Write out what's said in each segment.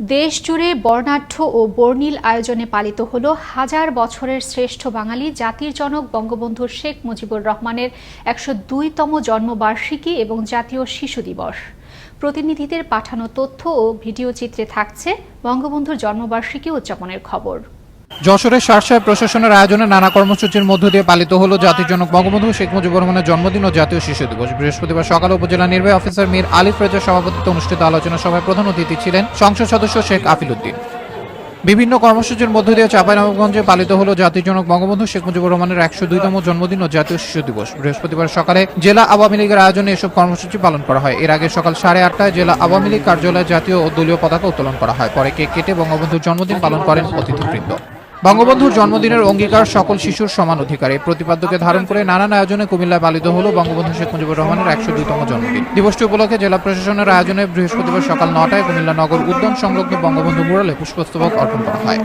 দেশ জুড়ে বর্ণাঢ্য ও বর্ণিল আয়োজনে পালিত হল হাজার বছরের শ্রেষ্ঠ বাঙালি জাতির জনক বঙ্গবন্ধু শেখ মুজিবুর রহমানের একশো দুইতম জন্মবার্ষিকী এবং জাতীয় শিশু দিবস। প্রতিনিধিদের পাঠানো তথ্য ও ভিডিও চিত্রে থাকছে বঙ্গবন্ধুর জন্মবার্ষিকী উদযাপনের খবর। যশোরের শার্শায় প্রশাসনের আয়োজনে নানা কর্মসূচির মধ্য দিয়ে পালিত হলো জাতির জনক বঙ্গবন্ধু শেখ মুজিবুর রহমানের জন্মদিন ও জাতীয় শিশু দিবস। বৃহস্পতিবার সকালে উপজেলা নির্বাহী অফিসার মীর আলিফ রেজার সভাপতিত্বে অনুষ্ঠিত আলোচনা সভায় প্রধান অতিথি ছিলেন সংসদ সদস্য শেখ আফিল উদ্দিন বিভিন্ন কর্মসূচির মধ্য দিয়ে চাঁপাইনবাবগঞ্জে পালিত হলো জাতির জনক বঙ্গবন্ধু শেখ মুজিবুর রহমানের একশো দুইতম জন্মদিন ও জাতীয় শিশু দিবস। বৃহস্পতিবার সকালে জেলা আওয়ামী লীগের আয়োজনে এসব কর্মসূচি পালন করা হয়। এর আগে সকাল সাড়ে আটটায় জেলা আওয়ামী লীগ কার্যালয়ে জাতীয় ও দলীয় পতাকা উত্তোলন করা হয়। পরে কেক কেটে বঙ্গবন্ধুর জন্মদিন পালন করেন অতিথিবৃন্দ। বঙ্গবন্ধুর জন্মদিনের অঙ্গীকার সকল শিশুর সমান অধিকারে। প্রতিপাদ্যকে ধারণ করে নানান আয়োজনে কুমিল্লায় পালিত হল বঙ্গবন্ধু শেখ মুজিবুর রহমানের একশো দুইতম জন্মদিন। দিবসটি উপলক্ষে জেলা প্রশাসনের আয়োজনে বৃহস্পতিবার সকাল নটায় কুমিল্লা নগর উদ্যান সংলগ্ন বঙ্গবন্ধু মুরালে পুষ্পস্তবক অর্পণ করা হয়।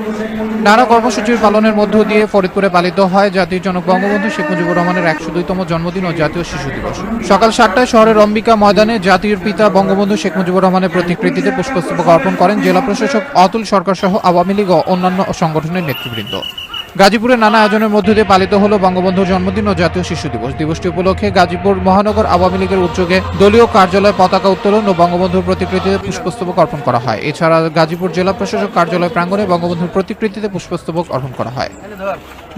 নানা কর্মসূচির পালনের মধ্য দিয়ে ফরিদপুরে পালিত হয় জাতির জনক বঙ্গবন্ধু শেখ মুজিবুর রহমানের একশো দুইতম জন্মদিন ও জাতীয় শিশু দিবস। সকাল সাতটায় শহরের অম্বিকা ময়দানে জাতির পিতা বঙ্গবন্ধু শেখ মুজিবুর রহমানের প্রতিকৃতিতে পুষ্পস্তবক অর্পণ করেন জেলা প্রশাসক অতুল সরকার সহ আওয়ামী লীগ ও অন্যান্য সংগঠনের プリント。গাজীপুরে নানা আয়োজনের মধ্য দিয়ে পালিত হলো বঙ্গবন্ধুর জন্মদিন ও জাতীয় শিশু দিবস। দিবসটি উপলক্ষে গাজীপুর মহানগর আওয়ামী লীগের উদ্যোগে দলীয় কার্যালয়ে পতাকা উত্তোলন ও বঙ্গবন্ধুর প্রতিকৃতিতে পুষ্পস্তবক অর্পণ করা হয়। এছাড়া গাজীপুর জেলা প্রশাসক কার্যালয় প্রাঙ্গণে বঙ্গবন্ধুর প্রতিকৃতিতে পুষ্পস্তবক অর্পণ করা হয়।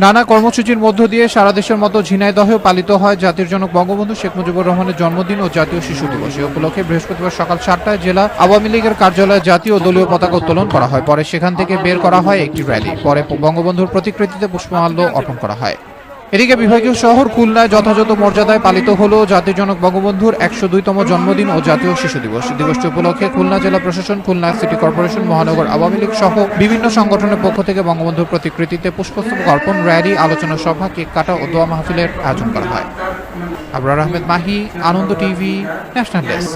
নানা কর্মসূচির মধ্য দিয়ে সারা দেশের মতো ঝিনাইদহেও পালিত হয় জাতির জনক বঙ্গবন্ধু শেখ মুজিবুর রহমানের জন্মদিন ও জাতীয় শিশু দিবস। এ উপলক্ষে বৃহস্পতিবার সকাল সাতটায় জেলা আওয়ামী লীগের কার্যালয়ে জাতীয় দলীয় পতাকা উত্তোলন করা হয়। পরে সেখান থেকে বের করা হয় একটি র্যালি। পরে বঙ্গবন্ধুর প্রতিকৃতিতে পুষ্পমাল্য অর্পণ করা হয়। এদিকে বিভাগীয় শহর খুলনায় যথাযথ মর্যাদায় পালিত হলো জাতির জনক বঙ্গবন্ধুর একশো দুইতম জন্মদিন ও জাতীয় শিশু দিবস। দিবসটি উপলক্ষে খুলনা জেলা প্রশাসন, খুলনা সিটি কর্পোরেশন, মহানগর আওয়ামী লীগ সহ বিভিন্ন সংগঠনের পক্ষ থেকে বঙ্গবন্ধুর প্রতিকৃতিতে পুষ্পস্তবক অর্পণ, র্যালি, আলোচনা সভা, কেক কাটা ও দোয়া মাহফিলের আয়োজন করা হয়। Abrar Ahmed Mahi, Ananda TV, national desk.